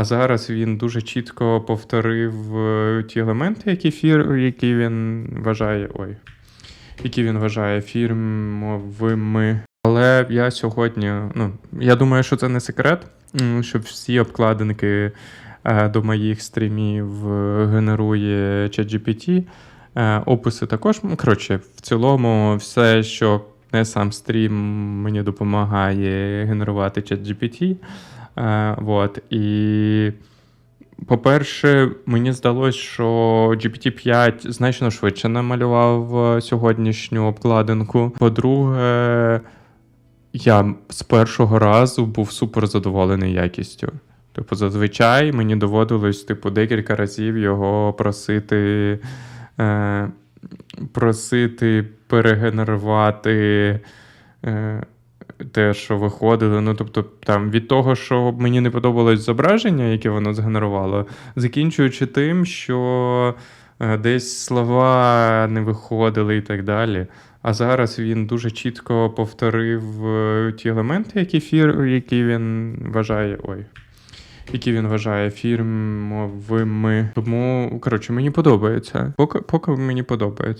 А зараз він дуже чітко повторив е, ті елементи, які, фір, які він вважає. Ой, які він вважає фірмовими. Але я сьогодні, ну, я думаю, що це не секрет, що всі обкладинки е, до моїх стрімів е, генерує ChatGPT. Описи також. Коротше, в цілому, все, що не сам стрім, мені допомагає генерувати ChatGPT. Е, вот. І, по-перше, мені здалося, що GPT-5 значно швидше намалював е, сьогоднішню обкладинку. По-друге, я з першого разу був супер задоволений якістю. Типу, зазвичай мені доводилось, типу, декілька разів його просити, е, просити перегенерувати е, те, що виходило. Ну, тобто, там, від того, що мені не подобалось зображення, яке воно згенерувало, закінчуючи тим, що е, десь слова не виходили і так далі. А зараз він дуже чітко повторив е, ті елементи, які, фір, які він вважає. Ой. Які він вважає фірмовими. Тому, коротше, мені подобається. Поки, поки мені подобається.